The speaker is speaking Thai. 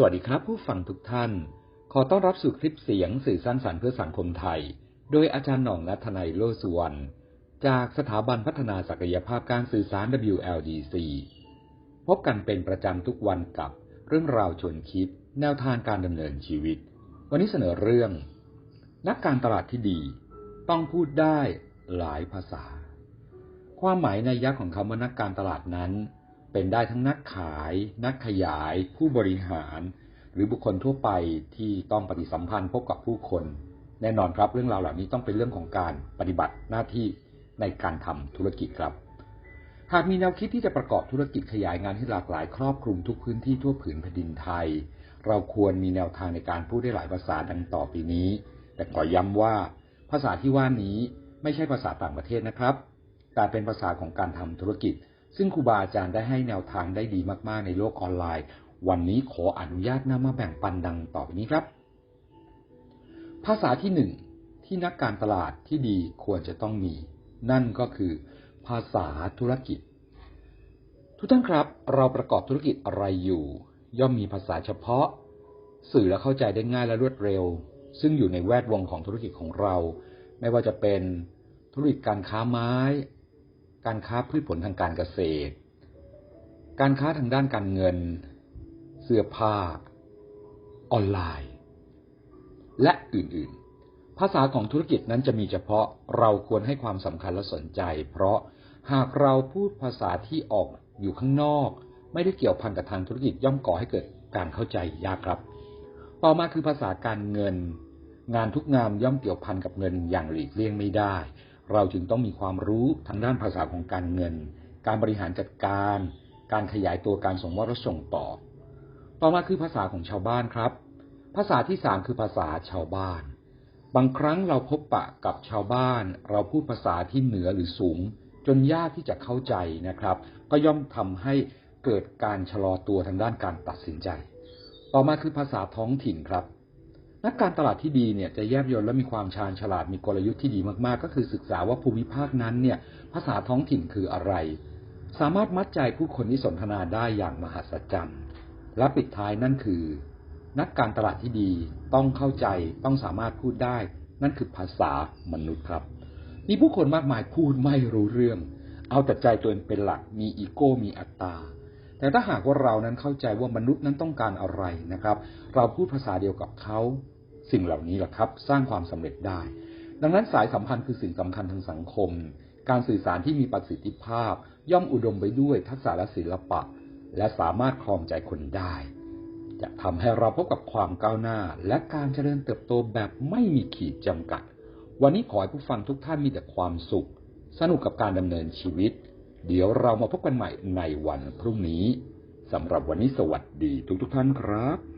สวัสดีครับผู้ฟังทุกท่าน ขอต้อนรับสู่คลิปเสียงสื่อสร้างสรรค์เพื่อสังคมไทย โดยอาจารย์หน่องนัทนายโลสุวรรณจากสถาบันพัฒนาศักยภาพการสื่อสาร WLDC พบกันเป็นประจำทุกวันกับเรื่องราวชวนคิด แนวทางการดำเนินชีวิต วันนี้เสนอเรื่อง นักการตลาดที่ดี ต้องพูดได้หลายภาษา ความหมายในยักษ์ของคำว่านักการตลาดนั้น เป็นได้ทั้งนักขาย นักขยาย ผู้บริหาร หรือบุคคลทั่วไปที่ต้องปฏิสัมพันธ์พบกับผู้คน แน่นอนครับเรื่องราวเหล่านี้ต้องเป็นเรื่องของการปฏิบัติหน้าที่ในการทำธุรกิจครับ หากมีแนวคิดที่จะประกอบธุรกิจขยายงานให้หลากหลายครอบคลุมทุกพื้นที่ทั่วผืนแผ่นดินไทย เราควรมีแนวทางในการพูดได้หลายภาษาดังต่อไปนี้ แต่ขอย้ำว่า ภาษาที่ว่านี้ไม่ใช่ภาษาต่างประเทศนะครับ แต่เป็นภาษาของการทำธุรกิจ ซึ่งครูบาอาจารย์ได้ให้แนวทางได้ดีมากๆในโลกออนไลน์ วันนี้ขออนุญาตนำมาแบ่งปันดังต่อไปนี้ครับ ภาษาที่หนึ่งที่นักการตลาดที่ดีควรจะต้องมี นั่นก็คือ ภาษาธุรกิจ ทุกท่านครับ เราประกอบธุรกิจอะไรอยู่ ย่อมมีภาษาเฉพาะ สื่อและเข้าใจได้ง่ายและรวดเร็ว ซึ่งอยู่ในแวดวงของธุรกิจของเรา ไม่ว่าจะเป็นธุรกิจการค้าไม้ การค้าพืชผลทางการเกษตร การค้าทางด้านการเงิน เสื้อผ้า ออนไลน์ และอื่นๆ ภาษาของธุรกิจนั้นจะมีเฉพาะเราควรให้ความสำคัญและสนใจ เพราะหากเราพูดภาษาที่ออกอยู่ข้างนอก ไม่ได้เกี่ยวพันกับทางธุรกิจย่อมก่อให้เกิดการเข้าใจยากครับ ต่อมาคือภาษาการเงิน งานทุกงานย่อมเกี่ยวพันกับเงินอย่างหลีกเลี่ยงไม่ได้ เราจึงต้องมีความรู้ทางด้านภาษาของการเงิน การบริหารจัดการ การขยายตัวการส่งมอบและส่งต่อ ต่อมาคือภาษาของชาวบ้านครับ ภาษาที่สามคือภาษาชาวบ้าน บางครั้งเราพบปะกับชาวบ้าน เราพูดภาษาที่เหนือหรือสูง จนยากที่จะเข้าใจนะครับ ก็ย่อมทำให้เกิดการชะลอตัวทางด้านการตัดสินใจ ต่อมาคือภาษาท้องถิ่นครับ นักการตลาดที่ดีเนี่ยจะแยบยลและมีความชาญฉลาดมีกลยุทธ์ที่ดีมากๆ ก็คือศึกษาว่าภูมิภาคนั้นเนี่ยภาษาท้องถิ่นคืออะไร สามารถมัดใจผู้คนที่สนทนาได้อย่างมหัศจรรย์และปิดท้ายนั่นคือ นักการตลาดที่ดีต้องเข้าใจต้องสามารถพูดได้ นั่นคือภาษามนุษย์ครับ มีผู้คนมากมายพูดไม่รู้เรื่อง เอาแต่ใจตัวเองเป็นหลักมีอีโก้มีอัตตาแต่ถ้าหากว่าเรานั้นเข้าใจว่ามนุษย์นั้นต้องการอะไรนะครับ เราพูดภาษาเดียวกับเขา สิ่งเหล่านี้แหละครับ สร้างความสำเร็จได้ ดังนั้นสายสัมพันธ์คือสิ่งสำคัญทางสังคม การสื่อสารที่มีประสิทธิภาพ ย่อมอุดมไปด้วยทักษะและศิลปะ และสามารถครองใจคนได้ จะทำให้เราพบกับความก้าวหน้า และการเจริญเติบโตแบบไม่มีขีดจำกัด วันนี้ขอให้ผู้ฟังทุกท่านมีแต่ความสุข สนุกกับการดำเนินชีวิต เดี๋ยวเรามาพบกันใหม่ในวันพรุ่งนี้สำหรับวันนี้สวัสดีทุกๆทท่านครับ